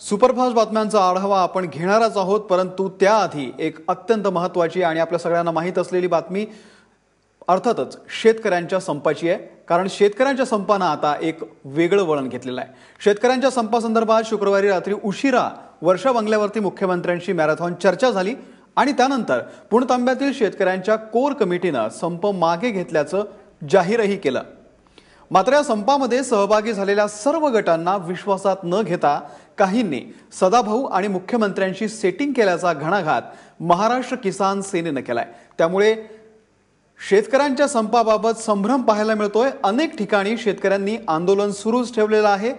Superfast बातम्यांचा आढावा आपण घेणारच आहोत परंतु त्याआधी एक अत्यंत महत्त्वाची आणि आपल्या सगळ्यांना माहीत असलेली बातमी अर्थातच शेतकऱ्यांच्या संपाची आहे. कारण शेतकऱ्यांच्या संपानं आता एक वेगळं वळण घेतलेलं आहे. शेतकऱ्यांच्या संपासंदर्भात शुक्रवारी रात्री उशिरा वर्षा बंगल्यावरती मुख्यमंत्र्यांशी मॅरेथॉन चर्चा झाली आणि त्यानंतर पुणतांब्यातील शेतकऱ्यांच्या कोर कमिटीनं संप मागे घेतल्याचं जाहीरही केलं. मात्र या संपामध्ये सहभागी झालेल्या सर्व गटांना विश्वासात न घेता काहींनी सदाभाऊ आणि मुख्यमंत्र्यांशी सेटिंग केल्याचा घणाघात महाराष्ट्र किसान सेनेनं केलाय. त्यामुळे शेतकऱ्यांच्या संपाबाबत संभ्रम पाहायला मिळतोय. अनेक ठिकाणी शेतकऱ्यांनी आंदोलन सुरूच ठेवलेलं आहे.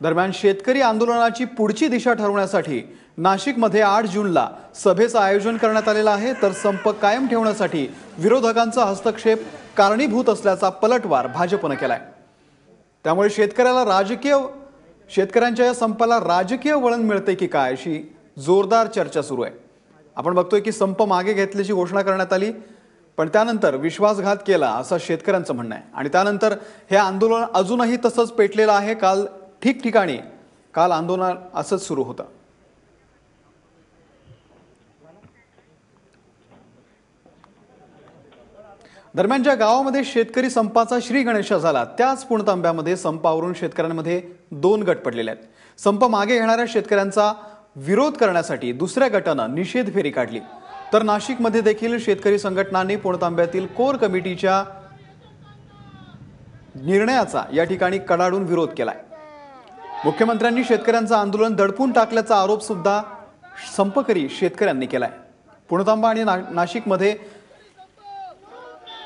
दरम्यान शेतकरी आंदोलनाची पुढची दिशा ठरवण्यासाठी नाशिकमध्ये आठ जूनला सभेचं आयोजन करण्यात आलेलं आहे. तर संप कायम ठेवण्यासाठी विरोधकांचा हस्तक्षेप कारणीभूत असल्याचा पलटवार भाजपनं केलाय. त्यामुळे शेतकऱ्याला राजकीय शेतकऱ्यांच्या या संपाला राजकीय वळण मिळते की काय अशी जोरदार चर्चा सुरू आहे. आपण बघतोय की संप मागे घेतल्याची घोषणा करण्यात आली पण त्यानंतर विश्वासघात केला असं शेतकऱ्यांचं म्हणणं आहे. आणि त्यानंतर हे आंदोलन अजूनही तसंच पेटलेलं आहे. काल ठिकठिकाणी काल आंदोलन असंच सुरू होतं. दरम्यान ज्या गावामध्ये शेतकरी संपाचा श्री गणेशा झाला त्याच पुणतांब्यामध्ये संपावरून शेतकऱ्यांमध्ये दोन गट पडलेले आहेत. संप मागे घेणाऱ्या शेतकऱ्यांचा विरोध करण्यासाठी दुसऱ्या गटानं निषेध फेरी काढली. तर नाशिकमध्ये देखील शेतकरी संघटनांनी पुणतांब्यातील कोर कमिटीच्या निर्णयाचा या ठिकाणी कडाडून विरोध केलाय. मुख्यमंत्र्यांनी शेतकऱ्यांचं आंदोलन दडपून टाकल्याचा आरोप सुद्धा संपकरी शेतकऱ्यांनी केलाय. पुणतांबा आणि ना नाशिकमध्ये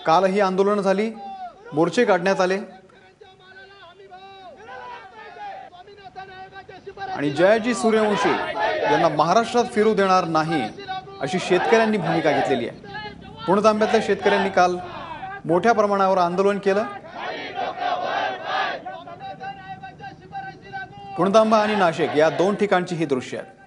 कालही आंदोलनं झाली मोर्चे काढण्यात आले. आणि जयाजी सूर्यवंशी यांना महाराष्ट्रात फिरू देणार नाही अशी शेतकऱ्यांनी भूमिका घेतलेली आहे. पुणतांब्यातल्या शेतकऱ्यांनी काल मोठ्या प्रमाणावर आंदोलन केलं. पुणतांबा आणि नाशिक या दोन ठिकाणची ही दृश्य आहेत.